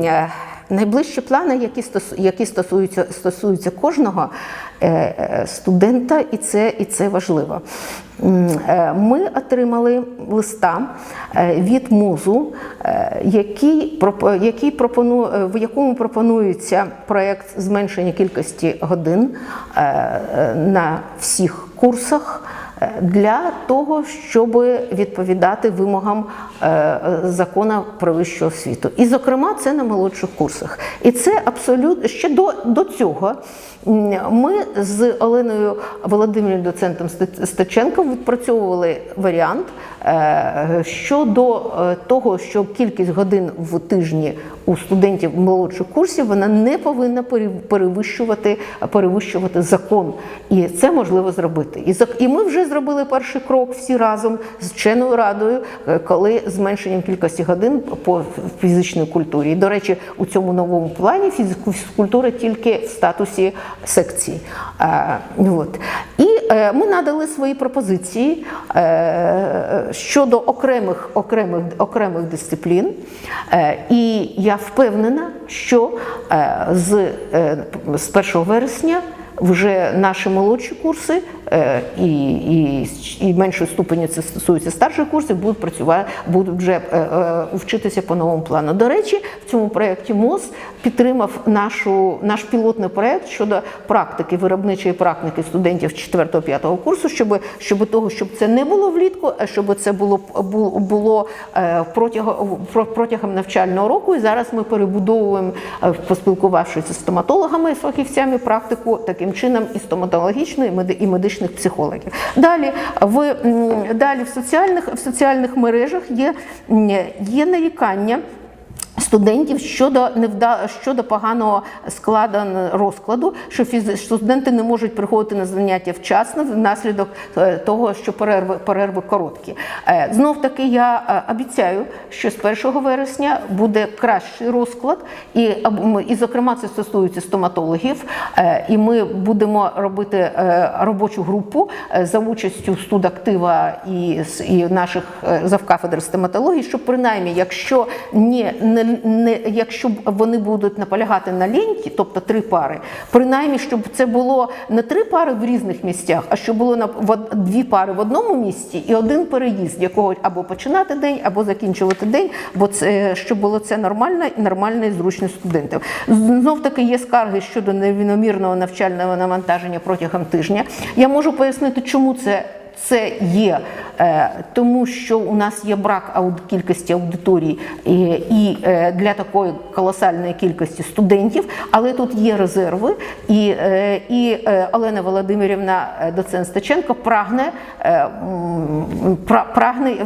Е, Найближчі плани, які стосу- які стосуються, стосуються кожного е, е, студента, і це, і це важливо. Ми отримали листа від музу, який, який пропону, в якому пропонується проєкт зменшення кількості годин на всіх курсах для того, щоб відповідати вимогам е, закону про вищу освіту. І, зокрема, це на молодших курсах. І це абсолютно ще до, до цього. Ми з Оленою Володимирівною доцентом Ст- Стеченко відпрацьовували варіант е, щодо е, того, що кількість годин в тижні у студентів молодших курсів вона не повинна перевищувати, перевищувати закон. І це можливо зробити. І ми вже зробили перший крок всі разом з вченою радою, е, коли зменшенням кількості годин по фізичній культурі. І, до речі, у цьому новому плані фізкультура тільки в статусі секції. Е, от. І е, ми надали свої пропозиції е, щодо окремих, окремих, окремих дисциплін. Е, і я впевнена, що е, з, е, з 1 вересня вже наші молодші курси і, і, і меншої ступені це стосується старших курсів, будуть працювати, будуть вже е, е, вчитися по новому плану. До речі, в цьому проєкті МОЗ підтримав нашу, наш пілотний проєкт щодо практики, виробничої практики студентів 4-5 курсу, щоб, щоб того, щоб це не було влітку, а щоб це було, було, е, протягом, про- протягом навчального року. І зараз ми перебудовуємо, е, поспілкувавшись з стоматологами і фахівцями, практику таким чином і стоматологічну, і меди- медичних психологів. Далі в далі в соціальних в соціальних мережах є, є нарікання. Студентів щодо невда щодо поганого складу розкладу, що що студенти не можуть приходити на заняття вчасно внаслідок е, того, що перерви перерви короткі. Е, Знов таки я е, обіцяю, що з 1 вересня буде кращий розклад, і і зокрема це стосується стоматологів. І ми будемо робити робочу групу за участю студактива і наших завкафедр стоматології, щоб принаймні, якщо не, не, не якщо вони будуть наполягати на ленті, тобто три пари, принаймні, щоб це було не три пари в різних місцях, а щоб було на дві пари в одному місці і один переїзд, якого або починати день, або закінчувати день, бо це щоб було це нормально і нормально і зручно студентам. Знов таки є скарги щодо невиномірного навчального навантаження протягом тижня. Я можу пояснити, чому це. Це є. Е, тому, що у нас є брак кількості аудиторій і, е, для такої колосальної кількості студентів, але тут є резерви, і, е, і Олена Володимирівна, доцент Стеченко, прагне, прагне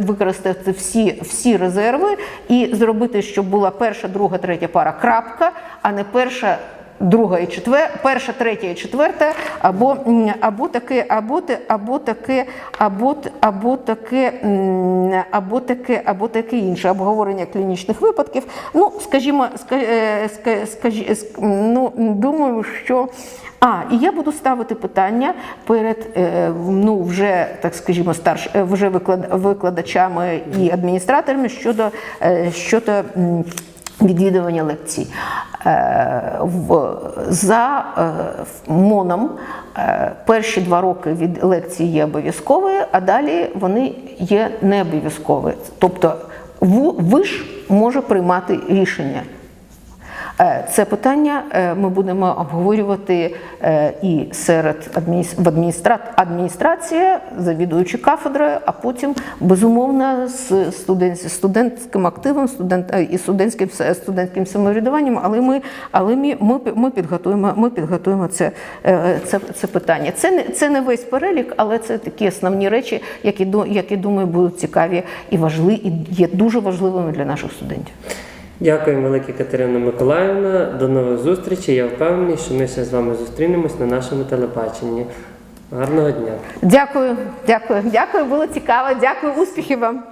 використати всі, всі резерви і зробити, щоб була перша, друга, третя пара крапка, а не перша друга і четвер, перша, третя і четверта, або, або таке, або те, або таке, або, або таке, або таке, або таке інше обговорення клінічних випадків. Ну, скажімо, ска- е, скажі- ну, думаю, що. А, і я буду ставити питання перед е, ну, вже, так скажімо, старш, е, вже виклад, викладачами і адміністраторами щодо, щодо відвідування лекцій. За е, МОНом е, перші два роки від лекції є обов'язковою, а далі вони є не обов'язкові. Тобто виш може приймати рішення. Е, Це питання е, ми будемо обговорювати е, і серед в адміністра... адміністрації, завідуючи кафедрою, а потім безумовно з студент... студентським активом, студент... і студентським студентським самоврядуванням. Але ми, але ми, ми, ми підготуємо, ми підготуємо це, це, це питання. Це не це не весь перелік, але це такі основні речі, які які думаю будуть цікаві і важливі, і є дуже важливими для наших студентів. Дякуємо велике Катерина Миколаївна. До нових зустрічей. Я впевнений, що ми ще з вами зустрінемось на нашому телебаченні. Гарного дня! Дякую, дякую, дякую. Було цікаво. Дякую, успіхів вам.